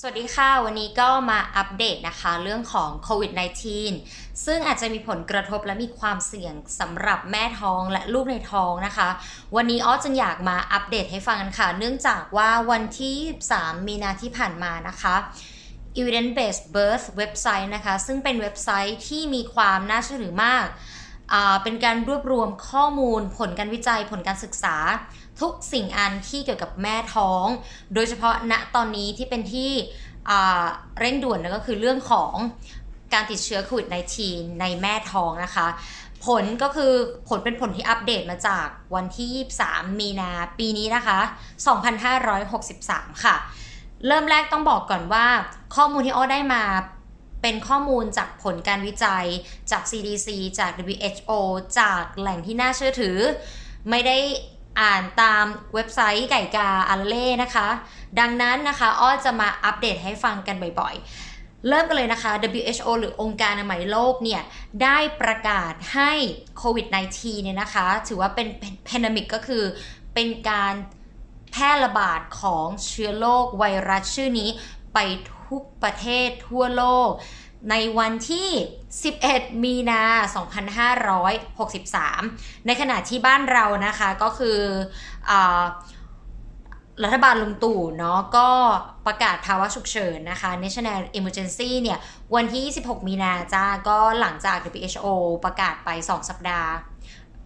สวัสดีค่ะ วันนี้ก็มาอัปเดตนะคะ เรื่องของโควิด -19 ซึ่งอาจจะมีผลกระทบและมีความเสี่ยงสำหรับแม่ท้องและลูกในท้องนะคะ วันนี้อ้อจึงอยากมาอัปเดตให้ฟังกันค่ะ เนื่องจากว่าวันที่ 3 มีนาที่ผ่านมานะคะ Evidence Based Birth เว็บไซต์นะคะ ซึ่งเป็นเว็บไซต์ที่มีความน่าเชื่อถือมากอ่าเป็นการรวบรวมข้อมูลผลการวิจัยผลการศึกษา ทุกสิ่งอันที่เกี่ยวกับแม่ท้อง โดยเฉพาะณตอนนี้ที่เป็นที่เร่งด่วนนั่นก็คือเรื่องของการติดเชื้อโควิด -19 ในแม่ท้องนะคะ ผลก็คือผลเป็นผลที่อัปเดตมาจากวันที่ 23 มีนาปีนี้นะคะ 2563 ค่ะ เริ่มแรกต้องบอกก่อนว่า ข้อมูลที่อ้อได้มาเป็นข้อมูลจากผลการวิจัยจาก CDC จาก WHO จากแหล่งที่น่าเชื่อถือ ไม่ได้ อ่านตามเว็บไซต์ไก่กาอันเล่นะคะ ดังนั้นนะคะอ้อจะมาอัปเดตให้ฟังกันบ่อยๆ เริ่มกันเลยนะคะ WHO หรือองค์การอนามัยโลกเนี่ย ได้ประกาศให้โควิด -19 เนี่ยนะคะ ถือว่าเป็นแพนดมิกก็คือเป็นการแพร่ระบาดของเชื้อโรคไวรัสชื่อนี้ไปทุกประเทศทั่วโลก ในวันที่ 11 มีนา 2563 ในขณะที่บ้านเรานะคะก็คืออรัฐบาลลุงตู่เนาะก็ประกาศภาวะฉุกเฉินนะคะ National Emergency เนี่ย วันที่ 26 มีนาจ้าก็หลังจาก WHO ประกาศไป 2 สัปดาห์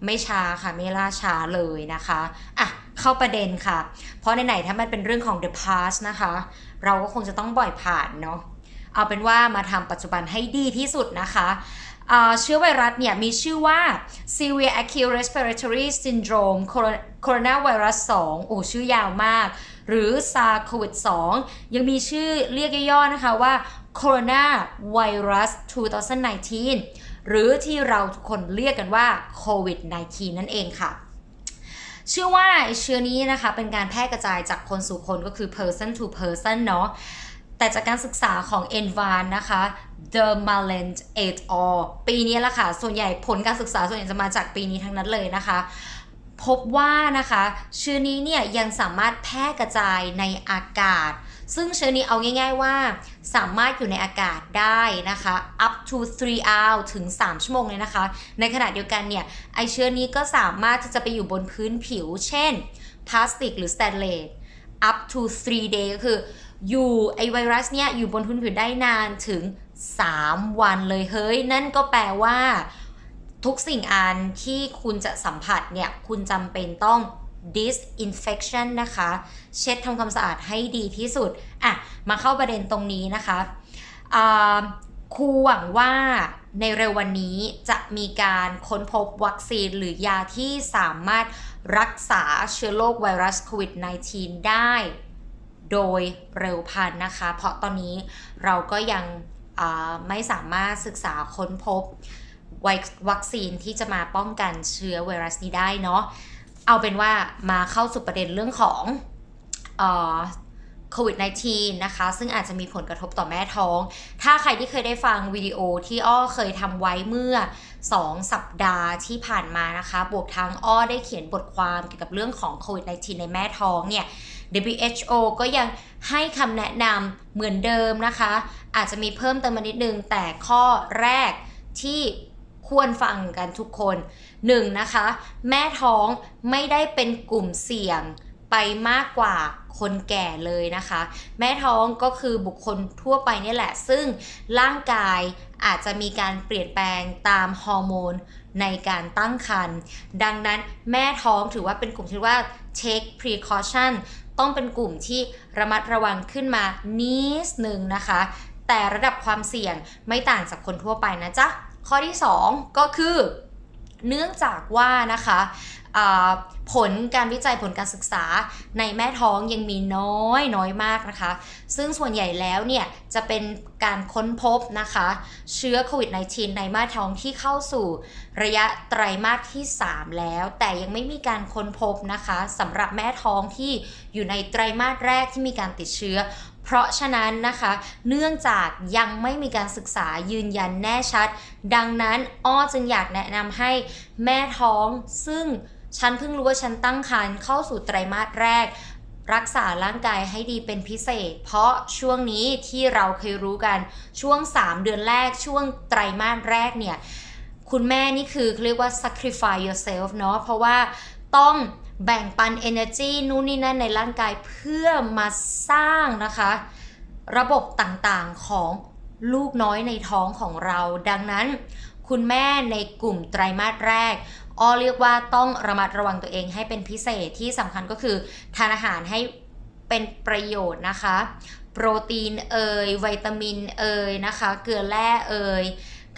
ไม่ช้าค่ะ ไม่ล่าช้าเลยนะคะ อะ เข้าประเด็นค่ะ เพราะในไหนถ้ามันเป็นเรื่องของ the past นะคะ เราก็คงจะต้องบ่อยผ่านเนาะ เอาเป็นว่ามาทำปัจจุบันให้ดีที่สุดนะคะเชื้อไวรัสเนี่ยมีชื่อว่า Severe Acute Respiratory Syndrome coronavirus 2โอ้ชื่อยาวมาก หรือ SARS-CoV-2 ยังมีชื่อเรียกย่อๆนะคะว่า Coronavirus 2019 หรือที่เราทุกคนเรียกกันว่าโควิด -19 นั่นเองค่ะเชื่อว่าเชื้อนี้นะคะเป็นการแพร่กระจายจากคนสู่คนก็คือ person to person เนาะ แต่จากการศึกษาของ e n v a n นะคะ The Malent et al ปีนี้ละค่ะ ส่วนใหญ่ผลการศึกษาส่วนใหญ่จะมาจากปีนี้ทั้งนั้นเลยนะคะ พบว่านะคะ เชื้อนี้เนี่ยยังสามารถแพร่กระจายในอากาศ ซึ่งเชื้อนี้เอาง่าย ๆว่า สามารถอยู่ในอากาศได้นะคะ up to 3 hours ถึง 3 ชั่วโมงเลยนะคะ ในขณะเดียวกันเนี่ยไอเชื้อนี้ก็สามารถที่จะไปอยู่บนพื้นผิว เช่นพลาสติกหรือสแตนเลส up to 3 day ก็คือ อยู่ไอไวรัสเนี่ยอยู่บนพื้นผิวได้นานถึง 3 วันเลยเฮ้ย นั่นก็แปลว่า ทุกสิ่งอันที่คุณจะสัมผัสเนี่ย คุณจำเป็นต้อง disinfection นะคะ เช็ดทำความสะอาดให้ดีที่สุด อะ มาเข้าประเด็นตรงนี้นะคะครูหวังว่าในเร็ววันนี้จะมีการค้นพบวัคซีนหรือยาที่สามารถรักษาเชื้อโรคไวรัสโควิด -19 ได้ โดยเร็วพันนะคะ เพราะตอนนี้เราก็ยังไม่สามารถศึกษาค้นพบววัคซีนที่จะมาป้องกันเชื้อไวรัสนี้ได้เนาะเอาเป็นว่ามาเข้าสู่ประเด็นเรื่องของโควิด -19 นะคะ ซึ่งอาจจะมีผลกระทบต่อแม่ท้อง ถ้าใครที่เคยได้ฟังวิดีโอที่อ้อเคยทำไว้เมื่อ 2 สัปดาห์ที่ผ่านมานะคะ บวกทั้งอ้อได้เขียนบทความเกี่ยวกับเรื่องของโควิด -19 ในแม่ท้องเนี่ย WHO ก็ยังให้คำแนะนำเหมือนเดิมนะคะ อาจจะมีเพิ่มเติมมานิดนึง แต่ข้อแรกที่ควรฟังกันทุกคน 1. นะคะ แม่ท้องไม่ได้เป็นกลุ่มเสี่ยงไปมากกว่าคนแก่เลยนะคะ แม่ท้องก็คือบุคคลทั่วไปนี่แหละ ซึ่งร่างกายอาจจะมีการเปลี่ยนแปลงตามฮอร์โมนในการตั้งครรภ์ดังนั้นแม่ท้องถือว่าเป็นกลุ่มที่ว่า take precaution ต้องเป็นกลุ่มที่ระมัดระวังขึ้นมานิดนึงนะคะ แต่ระดับความเสี่ยงไม่ต่างจากคนทั่วไปนะจ๊ะ ข้อที่ 2 ก็คือ เนื่องจากว่านะคะ ผลการวิจัยผลการศึกษาในแม่ท้องยังมีน้อยน้อยมากนะคะ ซึ่งส่วนใหญ่แล้วเนี่ยจะเป็นการค้นพบนะคะ เชื้อโควิด -19 ในแม่ท้องที่เข้าสู่ระยะไตรมาสที่ 3 แล้ว แต่ยังไม่มีการค้นพบนะคะสำหรับแม่ท้องที่อยู่ในไตรมาสแรกที่มีการติดเชื้อ เพราะฉะนั้นนะคะ เนื่องจากยังไม่มีการศึกษายืนยันแน่ชัด ดังนั้นอ้อจึงอยากแนะนำให้แม่ท้องซึ่ง ฉันเพิ่งรู้ว่าฉันตั้งครรภ์เข้าสู่ไตรมาสแรก รักษาร่างกายให้ดีเป็นพิเศษ เพราะช่วงนี้ที่เราเคยรู้กันช่วง 3 เดือนแรกช่วงไตรมาสแรกเนี่ยคุณแม่นี่คือเรียกว่า sacrifice yourself เนาะเพราะว่าต้องแบ่งปัน energy นู่นนี่นั่นในร่างกายเพื่อมาสร้างนะคะ ระบบต่างๆของลูกน้อยในท้องของเรา ดังนั้น คุณแม่ในกลุ่มไตรมาสแรก อ้อเรียกว่าต้องระมัดระวังตัวเองให้เป็นพิเศษที่สำคัญก็คือทานอาหารให้เป็นประโยชน์นะคะ โปรตีนเอ่ยวิตามินเอ่ยนะคะ เกลือแร่เอ่ย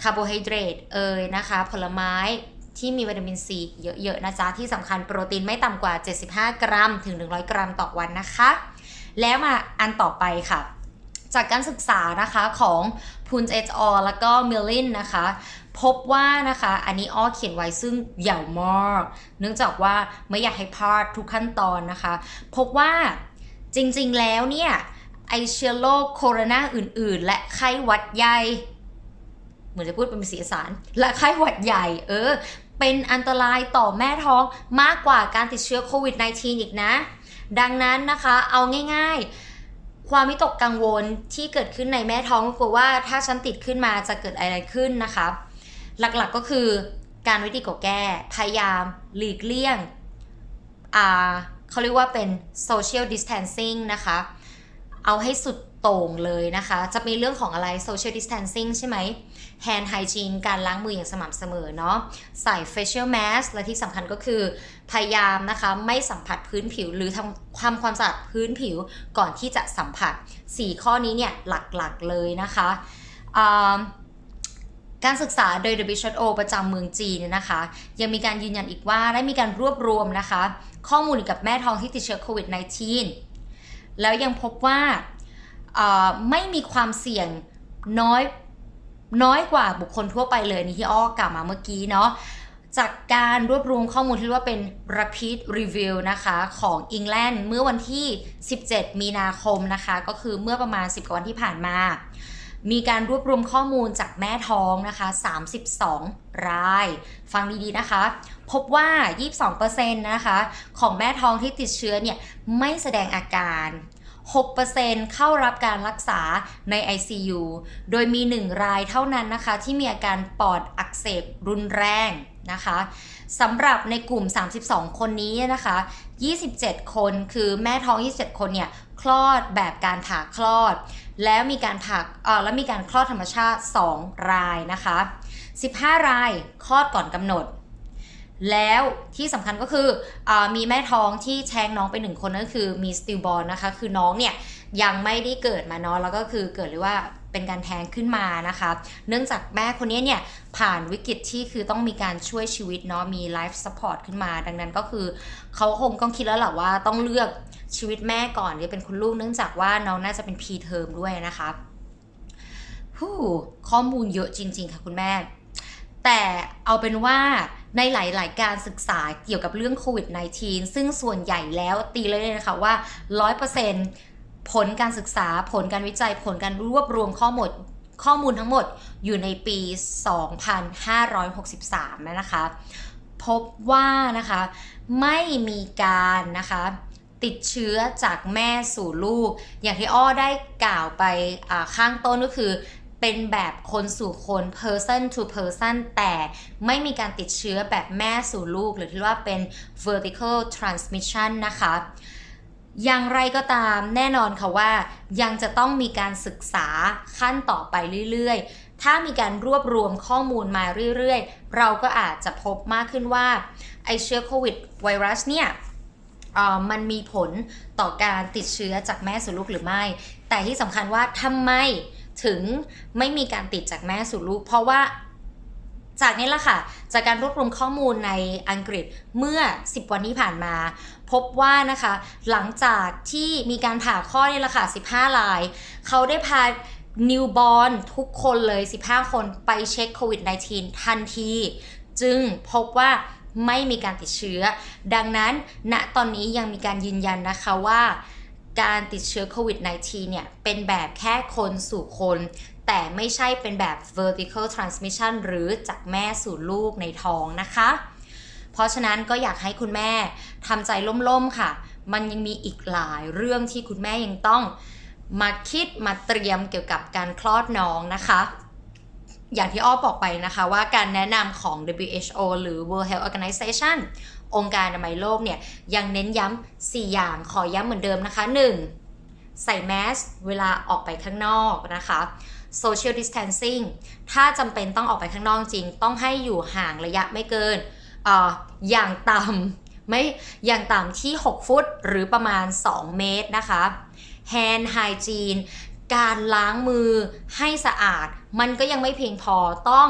คาร์โบไฮเดรตเอ่ยนะคะ ผลไม้ที่มีวิตามินซีเยอะๆนะจ๊ะ ที่สำคัญโปรตีนไม่ต่ำกว่า 75 กรัม ถึง 100 กรัมต่อวันนะคะ แล้วมาอันต่อไปค่ะ จากการศึกษานะคะของพูนเอชอแล้วก็มิลลินนะคะ พบว่านะคะ อันนี้อ้อเขียนไว้ซึ่งยาวมาก เนื่องจากว่าไม่อยากให้พลาดทุกขั้นตอนนะคะ พบว่าจริงๆแล้วเนี่ยไอเชื้อโรคโคโรนาอื่นๆ และไข้หวัดใหญ่ เหมือนจะพูดเป็นภาษาอีสารและไข้หวัดใหญ่ เออ เป็นอันตรายต่อแม่ท้องมากกว่าการติดเชื้อโควิด -19 อีกนะ ดังนั้นนะคะเอาง่ายๆ ความวิตกกังวลที่เกิดขึ้นในแม่ท้องกลัวว่าถ้าฉันติดขึ้นมาจะเกิดอะไรขึ้นนะคะ หลักๆก็คือการวิธีกแก้ พยายามหลีกเลี่ยงอ่าเขาเรียกว่าเป็น social distancing นะคะ เอาให้สุดโต่งเลยนะคะ จะมีเรื่องของอะไร social distancing ใช่ไหม hand hygiene การล้างมืออย่างสม่ำเสมอเนาะ ใส่ facial mask และที่สำคัญก็คือ พยายามนะคะ ไม่สัมผัสพื้นผิวหรือทำความความสะอาดพื้นผิวก่อนที่จะสัมผัส 4 ข้อนี้เนี่ยหลักๆเลยนะคะอ่า การศึกษาโดย WHO ประจำเมืองจีนเนี่ยนะคะ ยังมีการยืนยันอีกว่าได้มีการรวบรวมนะคะ ข้อมูลเกี่ยวกับแม่ท้องที่ติดเชื้อโควิด -19 แล้วยังพบว่าไม่มีความเสี่ยงน้อยน้อยกว่าบุคคลทั่วไปเลยนี่ที่อ้อกล่าวมาเมื่อกี้เนาะจากการรวบรวมข้อมูลที่เรียกว่าเป็น rapid review นะคะของอังกฤษเมื่อวันที่ 17 มีนาคมนะคะ ก็คือเมื่อประมาณ 10 กว่าวันที่ผ่านมา มีการรวบรวมข้อมูลจากแม่ท้องนะคะ 32 ราย ฟังดีๆนะคะ พบว่า 22%นะคะ ของแม่ท้องที่ติดเชื้อเนี่ย ไม่แสดงอาการ6%เข้ารับการรักษาใน ICU โดยมี 1 รายเท่านั้นนะคะ ที่มีอาการปอดอักเสบรุนแรงนะคะสำหรับในกลุ่ม 32 คนนี้นะคะ 27 คนคือแม่ท้อง 27 คนเนี่ย คลอดแบบการผ่าคลอด แล้วมีการผ่าเออแล้วมีการคลอดธรรมชาติ 2 รายนะคะ 15 รายคลอดก่อนกำหนด แล้วที่สำคัญก็คืออมีแม่ท้องที่แท้งน้องไปหนึ่งคนนั่นคือมีสติลบอลนะคะ คือน้องเนี่ยยังไม่ได้เกิดมาเนาะแล้วก็คือเกิดหรือว่า เป็นการแท้งขึ้นมานะคะ เนื่องจากแม่คนนี้เนี่ยผ่านวิกฤตที่คือต้องมีการช่วยชีวิตเนาะมีไลฟ์ซัพพอร์ตขึ้นมา ดังนั้นก็คือเขาคงต้องคิดแล้วแหละว่าต้องเลือกชีวิตแม่ก่อนที่เป็นคุณลูกเนื่องจากว่าน้องน่าจะเป็นพีเทอมด้วยนะคะฮู้ข้อมูลเยอะจริง ๆ ค่ะคุณแม่ แต่เอาเป็นว่าในหลาย ๆ การศึกษาเกี่ยวกับเรื่องโควิด -19 ซึ่งส่วนใหญ่แล้วตีเลยนะคะว่า 100% ผลการศึกษาผลการวิจัยผลการรวบรวมข้อมูลข้อมูลทั้งหมดอยู่ในปี 2563 นะคะ พบว่านะคะไม่มีการนะคะติดเชื้อจากแม่สู่ลูก อย่างที่อ้อได้กล่าวไปข้างต้นก็คือเป็นแบบคนสู่คน person to person แต่ไม่มีการติดเชื้อแบบแม่สู่ลูก หรือที่ว่าเป็น vertical transmission นะคะ อย่างไรก็ตามแน่นอนค่ะว่ายังจะต้องมีการศึกษาขั้นต่อไปเรื่อยๆ ถ้ามีการรวบรวมข้อมูลมาเรื่อยๆ เราก็อาจจะพบมากขึ้นว่าไอเชื้อโควิดไวรัสเนี่ยมันมีผลต่อการติดเชื้อจากแม่สู่ลูกหรือไม่ แต่ที่สำคัญว่าทำไมถึงไม่มีการติดจากแม่สู่ลูก เพราะว่าจากนี้ละค่ะ จากการรวบรวมข้อมูลในอังกฤษเมื่อ10 วันที่ผ่านมา พบว่านะคะ หลังจากที่มีการผ่าข้อนี่แหละค่ะ 15ลาย เขาได้พานิวบอลทุกคนเลย 15 คนไปเช็คโควิด -19 ทันที จึงพบว่าไม่มีการติดเชื้อ ดังนั้นณตอนนี้ยังมีการยืนยันนะคะว่าการติดเชื้อโควิด -19 เนี่ย เป็นแบบแค่คนสู่คน แต่ไม่ใช่เป็นแบบ vertical transmission หรือจากแม่สู่ลูกในท้องนะคะ เพราะฉะนั้นก็อยากให้คุณแม่ทำใจล่มๆค่ะ มันยังมีอีกหลายเรื่องที่คุณแม่ยังต้องมาคิดมาเตรียมเกี่ยวกับการคลอดน้องนะคะ อย่างที่อ้อบอกไปนะคะว่าการแนะนำของ WHO หรือ World Health Organization องค์การอนามัยโลกเนี่ยยังเน้นย้ำ4อย่างขอย้ำเหมือนเดิมนะคะ 1. ใส่แมสเวลาออกไปข้างนอกนะคะ social distancing ถ้าจำเป็นต้องออกไปข้างนอกจริง ต้องให้อยู่ห่างระยะไม่เกิน อย่างต่ำไม่อย่างต่ำที่ 6 ฟุตหรือประมาณ 2 เมตรนะคะ hand hygiene การล้างมือให้สะอาด มันก็ยังไม่เพียงพอต้อง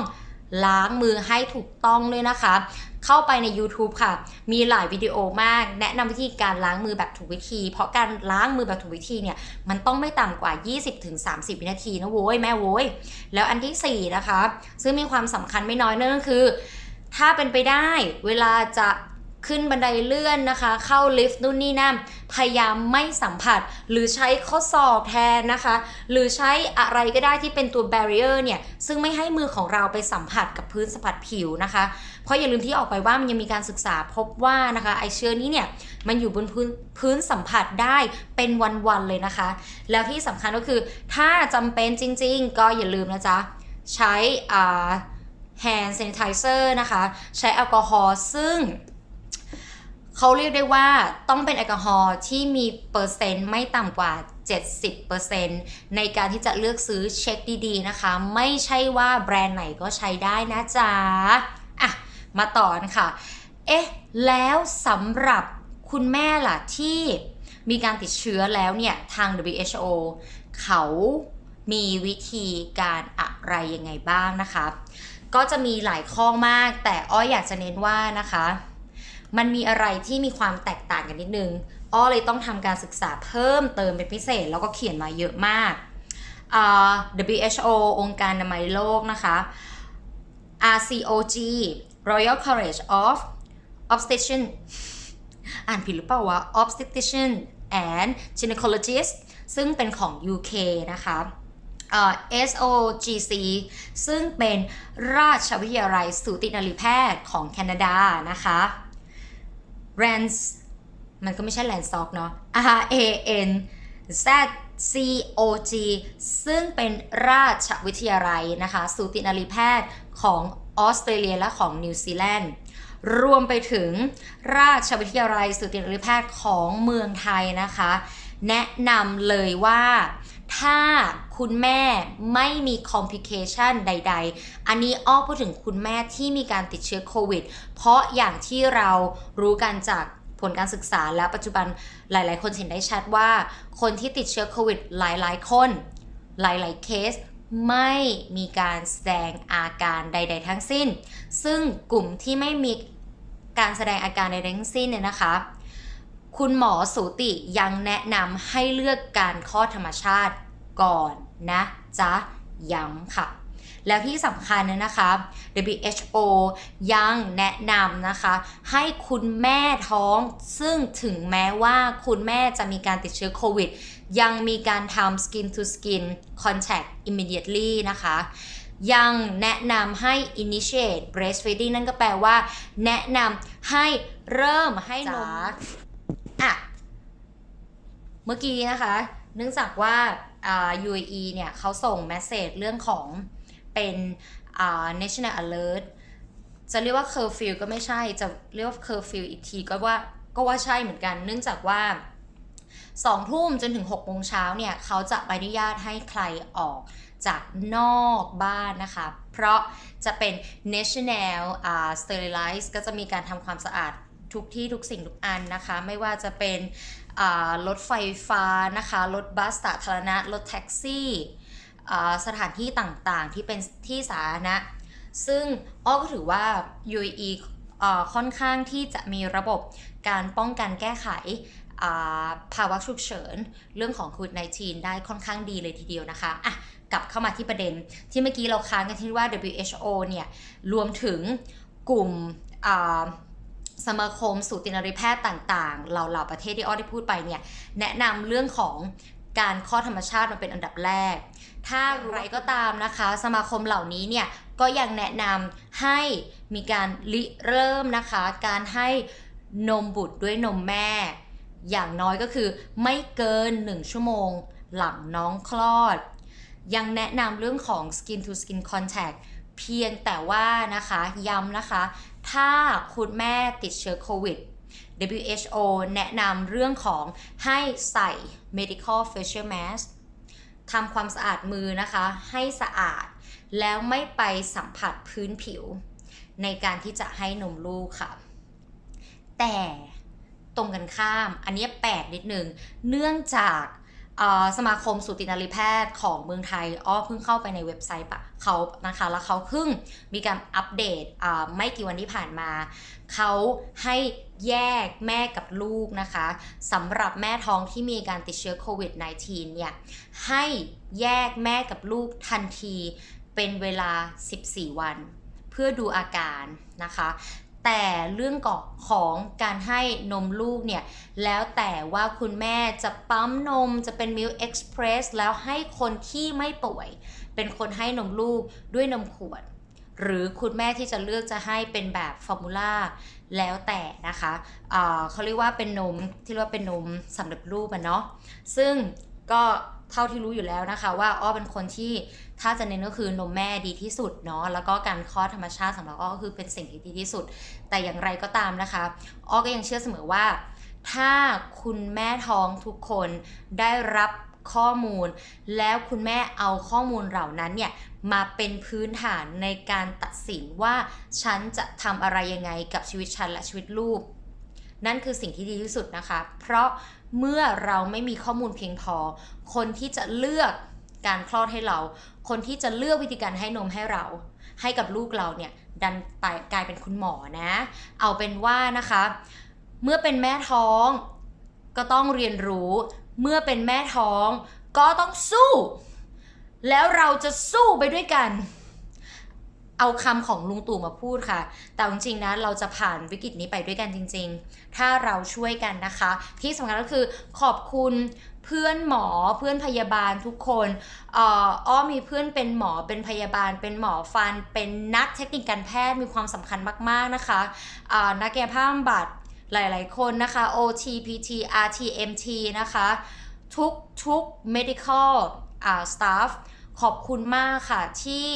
ล้างมือให้ถูกต้องด้วยนะคะ เข้าไปใน YouTube ค่ะ มีหลายวิดีโอมาก แนะนำวิธีการล้างมือแบบถูกวิธี เพราะการล้างมือแบบถูกวิธีเนี่ย มันต้องไม่ต่ำกว่า 20-30 วินาทีนะโว้ยแม่โว้ย แล้วอันที่ 4 นะคะ ซึ่งมีความสำคัญไม่น้อยนั่นก็คือ ถ้าเป็นไปได้เวลาจะขึ้นบันไดเลื่อนนะคะ เข้าลิฟต์นู่นนี่นั่นพยายามไม่สัมผัส หรือใช้ข้อศอกแทนนะคะ หรือใช้อะไรก็ได้ที่เป็นตัว barrier เนี่ย ซึ่งไม่ให้มือของเราไปสัมผัสกับพื้นสัมผัสผิวนะคะ เพราะอย่าลืมที่ออกไปว่ามันยังมีการศึกษาพบว่านะคะไอเชื้อนี้เนี่ย มันอยู่บนพื้นพื้นสัมผัสได้เป็นวันๆเลยนะคะ แล้วที่สำคัญก็คือถ้าจำเป็นจริง ๆ ก็อย่าลืมนะจ๊ะใช้อ่า hand sanitizer นะคะ ใช้แอลกอฮอล์ซึ่งเขาเรียกได้ว่าต้องเป็นแอลกอฮอล์ที่มีเปอร์เซ็นต์ไม่ต่ำกว่า 70%ในการที่จะเลือกซื้อเช็คดีๆนะคะ ไม่ใช่ว่าแบรนด์ไหนก็ใช้ได้นะจ๊ะอะมาต่อกันค่ะ เอ๊ะ แล้วสำหรับคุณแม่ล่ะที่มีการติดเชื้อแล้วเนี่ย ทาง WHO เขามีวิธีการอะไรยังไงบ้างนะคะ ก็จะมีหลายข้อมาก แต่อ้อยอยากจะเน้นว่านะคะ มันมีอะไรที่มีความแตกต่างกันนิดนึง อ้อเลยต้องทำการศึกษาเพิ่มเติมเป็นพิเศษ แล้วก็เขียนมาเยอะมากอ่า WHO องค์การอนามัยโลกนะคะ RCOG Royal College of Obstetrician อ่านผิดหรือเปล่าวะ Obstetrician and Gynecologist ซึ่งเป็นของ UK นะคะ SOGC ซึ่งเป็นราชวิทยาลัยสูตินรีแพทย์ของแคนาดานะคะ RANS มันก็ไม่ใช่ r a n s o c เนาะ R A N Z C O G ซึ่งเป็นราชวิทยาลัยนะคะ สูตินรีแพทย์ของออสเตรเลียและของนิวซีแลนด์รวมไปถึงราชวิทยาลัยสูตินรีแพทย์ของเมืองไทยนะคะ แนะนำเลยว่า ถ้าคุณแม่ไม่มีคอมพลิเคชันใด ๆ อันนี้อ้อพูดถึงคุณแม่ที่มีการติดเชื้อโควิด เพราะอย่างที่เรารู้กันจากผลการศึกษาและปัจจุบันหลาย ๆ คนเห็นได้ชัดว่า คนที่ติดเชื้อโควิดหลาย ๆ คน หลาย ๆ เคสไม่มีการแสดงอาการใด ๆ ทั้งสิ้น ซึ่งกลุ่มที่ไม่มีการแสดงอาการใดๆทั้งสิ้นเนี่ยนะคะ คุณหมอสูติยังแนะนำให้เลือกการคลอดธรรมชาติก่อนนะจ๊ะย้ำค่ะ แล้วที่สำคัญเนี่ยนะคะ WHO ยังแนะนำนะคะ ให้คุณแม่ท้องซึ่งถึงแม้ว่าคุณแม่จะมีการติดเชื้อโควิด ยังมีการทำ skin to skin contact immediately นะคะยังแนะนำให้ initiate breastfeeding นั่นก็แปลว่า แนะนำให้เริ่มให้นม เมื่อกี้นะคะ เนื่องจากว่า UAE เนี่ยเขาส่งเมสเซจเรื่องของเป็น national alert จะเรียกว่า curfew ก็ไม่ใช่ จะเรียกว่า curfew อีกทีก็ว่าก็ว่าใช่เหมือนกัน เนื่องจากว่าสองทุ่มจนถึง6โมงเช้าเนี่ยเขาจะใบอนุญาตให้ใครออกจากนอกบ้านนะคะ เพราะจะเป็น national อ่า sterilize ก็จะมีการทำความสะอาดทุกที่ทุกสิ่งทุกอันนะคะ ไม่ว่าจะเป็น รถไฟฟ้านะคะ รถบัสสาธารณะ รถแท็กซี่ สถานที่ต่างๆ ที่เป็นที่สาธารณะ ซึ่งอ้อก็ถือว่า UAE อ่าค่อนข้างที่จะมีระบบการป้องกันแก้ไขภาวะฉุกเฉิน เรื่องของโควิด -19 ได้ค่อนข้างดีเลยทีเดียวนะคะอะกลับเข้ามาที่ประเด็นที่เมื่อกี้เราค้างกันที่ว่า WHO เนี่ย รวมถึงกลุ่ม สมาคมสูตินรีแพทย์ต่างๆ เหล่าๆประเทศที่อ้อได้พูดไปเนี่ยแนะนำเรื่องของการคลอธรรมชาติมาเป็นอันดับแรก ถ้าไรก็ตามนะคะ สมาคมเหล่านี้เนี่ยก็ยังแนะนำให้มีการริเริ่มนะคะ การให้นมบุตรด้วยนมแม่ อย่างน้อยก็คือไม่เกิน 1 ชั่วโมงหลังน้องคลอด ยังแนะนำเรื่องของ skin to skin contact เพียงแต่ว่านะคะย้ำนะคะ ถ้าคุณแม่ติดเชื้อโควิด WHO แนะนำเรื่องของให้ใส่ medical facial mask ทำความสะอาดมือนะคะ ให้สะอาด แล้วไม่ไปสัมผัสพื้นผิว ในการที่จะให้นมลูกค่ะ แต่ตรงกันข้าม อันนี้แปลกนิดนึง เนื่องจาก สมาคมสูตินารีแพทย์ของเมืองไทยอ้อเพิ่งเข้าไปในเว็บไซต์ปะเขานะคะแล้วเขาเพิ่งมีการอัปเดตไม่กี่วันที่ผ่านมาเขาให้แยกแม่กับลูกนะคะสำหรับแม่ท้องที่มีการติดเชื้อโควิด -19 เนี่ยให้แยกแม่กับลูกทันทีเป็นเวลา 14 วัน เพื่อดูอาการนะคะ แต่เรื่องของการให้นมลูกเนี่ย แล้วแต่ว่าคุณแม่จะปั๊มนมจะเป็น Milk Express แล้วให้คนที่ไม่ป่วย เป็นคนให้นมลูกด้วยนมขวด หรือคุณแม่ที่จะเลือกจะให้เป็นแบบฟอร์มูล่าแล้วแต่นะคะอ่าเขาเรียกว่าเป็นนมที่เรียกว่าเป็นนมสำเร็จรูปอะเนาะซึ่ง ก็เท่าที่รู้อยู่แล้วนะคะ ว่าอ้อเป็นคนที่ถ้าจะเน้นก็คือนมแม่ดีที่สุดเนาะแล้วก็การคลอดธรรมชาติสำหรับอ้อก็คือเป็นสิ่งที่ดีที่สุด แต่อย่างไรก็ตามนะคะอ้อก็ยังเชื่อเสมอว่า ถ้าคุณแม่ท้องทุกคนได้รับข้อมูล แล้วคุณแม่เอาข้อมูลเหล่านั้นเนี่ยมาเป็นพื้นฐานในการตัดสินว่าฉันจะทำอะไรยังไงกับชีวิตฉันและชีวิตลูก นั่นคือสิ่งที่ดีที่สุดนะคะ เพราะ เมื่อเราไม่มีข้อมูลเพียงพอ คนที่จะเลือกการคลอดให้เรา คนที่จะเลือกวิธีการให้นมให้เรา ให้กับลูกเราเนี่ยดันไปกลายเป็นคุณหมอนะ เอาเป็นว่านะคะ เมื่อเป็นแม่ท้องก็ต้องเรียนรู้ เมื่อเป็นแม่ท้องก็ต้องสู้ แล้วเราจะสู้ไปด้วยกัน เอาคำของลุงตู่มาพูดค่ะ แต่จริงๆนะเราจะผ่านวิกฤตนี้ไปด้วยกันจริง ๆ ถ้าเราช่วยกันนะคะ ที่สำคัญก็คือขอบคุณเพื่อนหมอเพื่อนพยาบาลทุกคนอ่ออ้อมีเพื่อนเป็นหมอเป็นพยาบาล เป็นหมอฟัน เป็นนักเทคนิคการแพทย์มีความสำคัญมากๆนะคะนักแก้ภาบำบัดหลายๆคนนะคะ OT PT RT MT นะคะ ทุกทุก medical staff ขอบคุณมากค่ะที่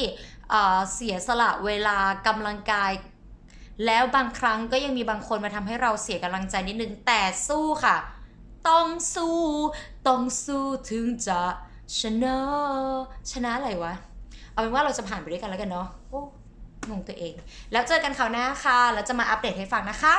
เสียสละเวลากำลังกาย แล้วบางครั้งก็ยังมีบางคนมาทำให้เราเสียกำลังใจนิดนึง แต่สู้ค่ะ ต้องสู้ ต้องสู้ถึงจะชนะชนะอะไรวะ เอาเป็นว่าเราจะผ่านไปด้วยกันแล้วกันเนาะงงตัวเอง แล้วเจอกันคราวหน้าค่ะ แล้วจะมาอัปเดตให้ฟังนะคะ